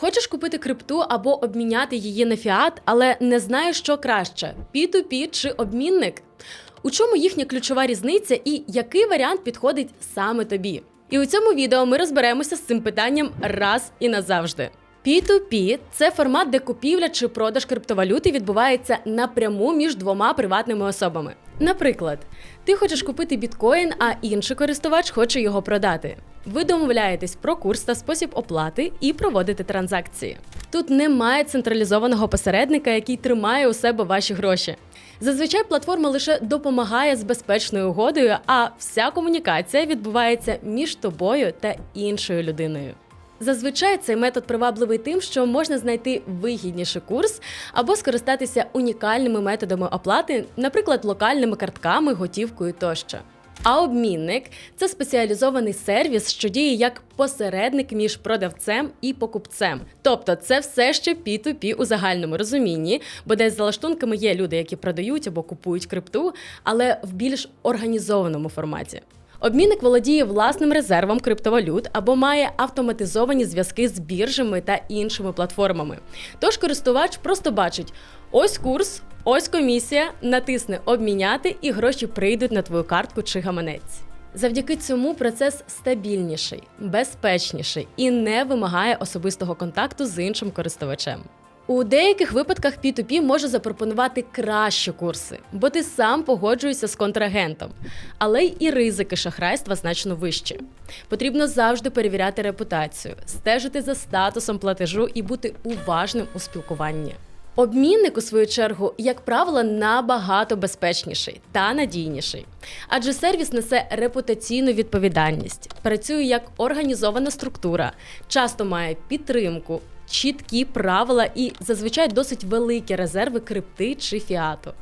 Хочеш купити крипту або обміняти її на фіат, але не знаєш, що краще: P2P чи обмінник? У чому їхня ключова різниця і який варіант підходить саме тобі? І у цьому відео ми розберемося з цим питанням раз і назавжди. P2P – це формат, де купівля чи продаж криптовалюти відбувається напряму між двома приватними особами. Наприклад, ти хочеш купити біткоін, а інший користувач хоче його продати. Ви домовляєтесь про курс та спосіб оплати і проводите транзакції. Тут немає централізованого посередника, який тримає у себе ваші гроші. Зазвичай платформа лише допомагає з безпечною угодою, а вся комунікація відбувається між тобою та іншою людиною. Зазвичай цей метод привабливий тим, що можна знайти вигідніший курс або скористатися унікальними методами оплати, наприклад, локальними картками, готівкою тощо. А обмінник це спеціалізований сервіс, що діє як посередник між продавцем і покупцем. Тобто, це все ще P2P у загальному розумінні, бо десь за лаштунками є люди, які продають або купують крипту, але в більш організованому форматі. Обмінник володіє власним резервом криптовалют або має автоматизовані зв'язки з біржами та іншими платформами. Тож користувач просто бачить: ось курс, ось комісія, натисне обміняти, і гроші прийдуть на твою картку чи гаманець. Завдяки цьому процес стабільніший, безпечніший і не вимагає особистого контакту з іншим користувачем. У деяких випадках P2P може запропонувати кращі курси, бо ти сам погоджуєшся з контрагентом, але і ризики шахрайства значно вищі. Потрібно завжди перевіряти репутацію, стежити за статусом платежу і бути уважним у спілкуванні. Обмінник, у свою чергу, як правило, набагато безпечніший та надійніший, адже сервіс несе репутаційну відповідальність, працює як організована структура, часто має підтримку, чіткі правила і зазвичай досить великі резерви крипти чи фіату.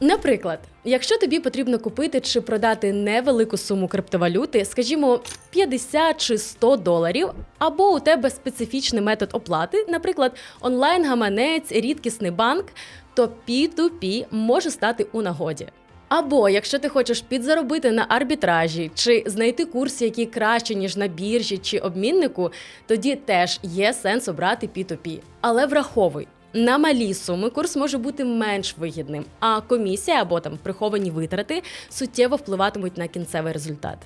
Наприклад, якщо тобі потрібно купити чи продати невелику суму криптовалюти, скажімо, 50 чи 100 доларів, або у тебе специфічний метод оплати, наприклад, онлайн-гаманець, рідкісний банк, то P2P може стати у нагоді. Або якщо ти хочеш підзаробити на арбітражі чи знайти курс, який краще, ніж на біржі чи обміннику, тоді теж є сенс обрати P2P. Але враховуй, на малі суми курс може бути менш вигідним, а комісія або там приховані витрати суттєво впливатимуть на кінцевий результат.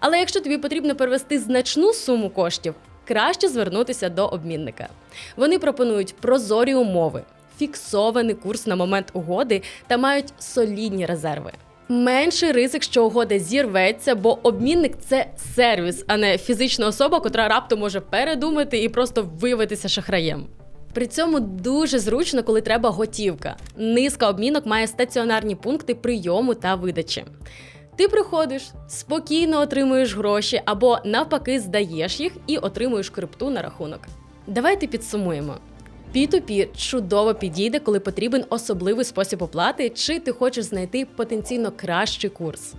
Але якщо тобі потрібно перевести значну суму коштів, краще звернутися до обмінника. Вони пропонують прозорі умови, фіксований курс на момент угоди та мають солідні резерви. Менший ризик, що угода зірветься, бо обмінник це сервіс, а не фізична особа, котра раптом може передумати і просто виявитися шахраєм. При цьому дуже зручно, коли треба готівка. Низка обмінок має стаціонарні пункти прийому та видачі. Ти приходиш, спокійно отримуєш гроші або навпаки здаєш їх і отримуєш крипту на рахунок. Давайте підсумуємо. P2P чудово підійде, коли потрібен особливий спосіб оплати, чи ти хочеш знайти потенційно кращий курс.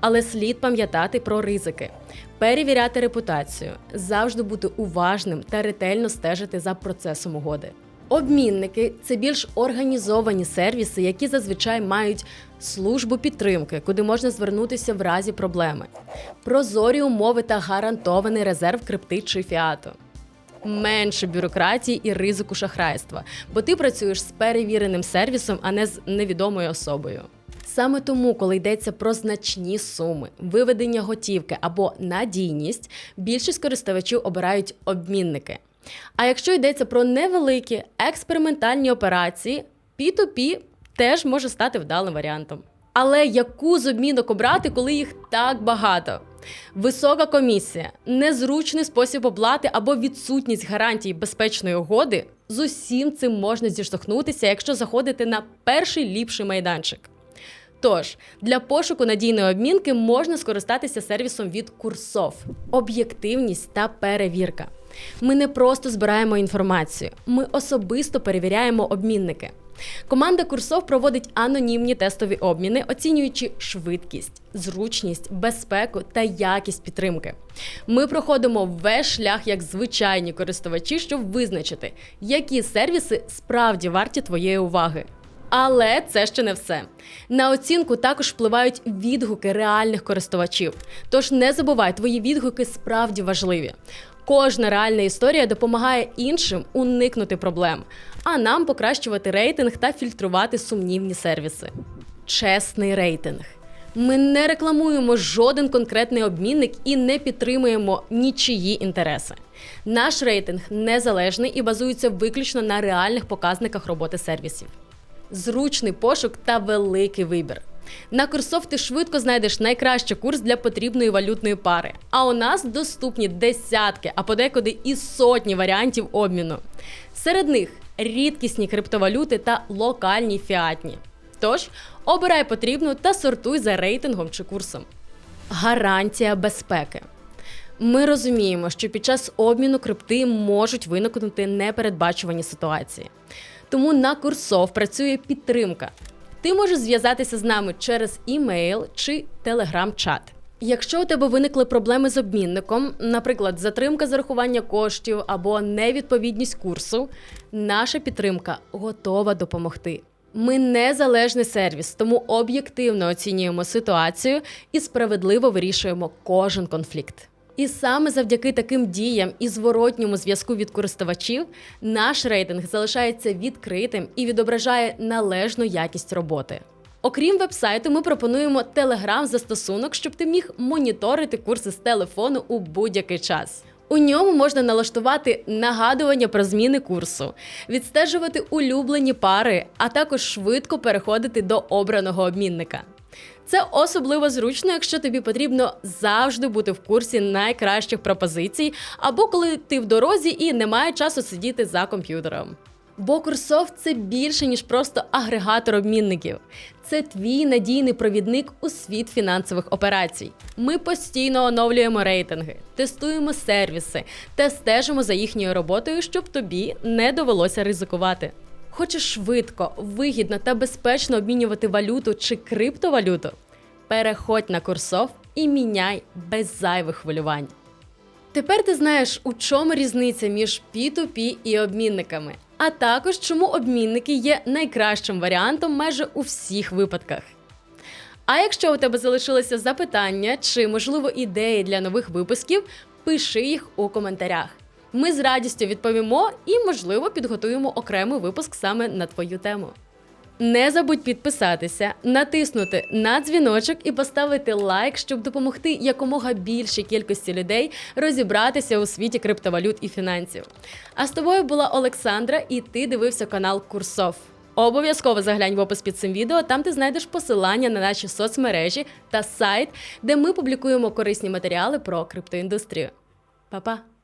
Але слід пам'ятати про ризики, перевіряти репутацію, завжди бути уважним та ретельно стежити за процесом угоди. Обмінники це більш організовані сервіси, які зазвичай мають службу підтримки, куди можна звернутися в разі проблеми, прозорі умови та гарантований резерв крипти чи фіату. Менше бюрократії і ризику шахрайства, бо ти працюєш з перевіреним сервісом, а не з невідомою особою. Саме тому, коли йдеться про значні суми, виведення готівки або надійність, більшість користувачів обирають обмінники. А якщо йдеться про невеликі експериментальні операції, P2P теж може стати вдалим варіантом. Але яку з обмінок обрати, коли їх так багато? Висока комісія, незручний спосіб оплати або відсутність гарантій безпечної угоди з усім цим можна зіштовхнутися, якщо заходити на перший ліпший майданчик. Тож для пошуку надійної обмінки можна скористатися сервісом від Курсов, об'єктивність та перевірка. Ми не просто збираємо інформацію, ми особисто перевіряємо обмінники. Команда Курсов проводить анонімні тестові обміни, оцінюючи швидкість, зручність, безпеку та якість підтримки. Ми проходимо весь шлях як звичайні користувачі, щоб визначити, які сервіси справді варті твоєї уваги. Але це ще не все. На оцінку також впливають відгуки реальних користувачів. Тож не забувай, твої відгуки справді важливі. Кожна реальна історія допомагає іншим уникнути проблем, а нам покращувати рейтинг та фільтрувати сумнівні сервіси. Чесний рейтинг. Ми не рекламуємо жоден конкретний обмінник і не підтримуємо нічиї інтереси. Наш рейтинг незалежний і базується виключно на реальних показниках роботи сервісів. Зручний пошук та великий вибір. На Курсов ти швидко знайдеш найкращий курс для потрібної валютної пари. А у нас доступні десятки, а подекуди і сотні варіантів обміну. Серед них рідкісні криптовалюти та локальні фіатні. Тож обирай потрібну та сортуй за рейтингом чи курсом. Гарантія безпеки. Ми розуміємо, що під час обміну крипти можуть виникнути непередбачувані ситуації. Тому на Курсов працює підтримка. Ти можеш зв'язатися з нами через імейл чи телеграм-чат. Якщо у тебе виникли проблеми з обмінником, наприклад, затримка зарахування коштів або невідповідність курсу, наша підтримка готова допомогти. Ми незалежний сервіс, тому об'єктивно оцінюємо ситуацію і справедливо вирішуємо кожен конфлікт. І саме завдяки таким діям і зворотньому зв'язку від користувачів наш рейтинг залишається відкритим і відображає належну якість роботи. Окрім вебсайту, ми пропонуємо телеграм-застосунок, щоб ти міг моніторити курси з телефону у будь-який час. У ньому можна налаштувати нагадування про зміни курсу, відстежувати улюблені пари, а також швидко переходити до обраного обмінника. Це особливо зручно, якщо тобі потрібно завжди бути в курсі найкращих пропозицій, або коли ти в дорозі і немає часу сидіти за комп'ютером. Бо Курсофт це більше, ніж просто агрегатор обмінників. Це твій надійний провідник у світ фінансових операцій. Ми постійно оновлюємо рейтинги, тестуємо сервіси та стежимо за їхньою роботою, щоб тобі не довелося ризикувати. Хочеш швидко, вигідно та безпечно обмінювати валюту чи криптовалюту? Переходь на Курсов і міняй без зайвих хвилювань. Тепер ти знаєш, у чому різниця між P2P і обмінниками, а також чому обмінники є найкращим варіантом майже у всіх випадках. А якщо у тебе залишилися запитання чи, можливо, ідеї для нових випусків, пиши їх у коментарях. Ми з радістю відповімо і, можливо, підготуємо окремий випуск саме на твою тему. Не забудь підписатися, натиснути на дзвіночок і поставити лайк, щоб допомогти якомога більшій кількості людей розібратися у світі криптовалют і фінансів. А з тобою була Олександра, і ти дивився канал Курсов. Обов'язково заглянь в опис під цим відео, там ти знайдеш посилання на наші соцмережі та сайт, де ми публікуємо корисні матеріали про криптоіндустрію. Па-па!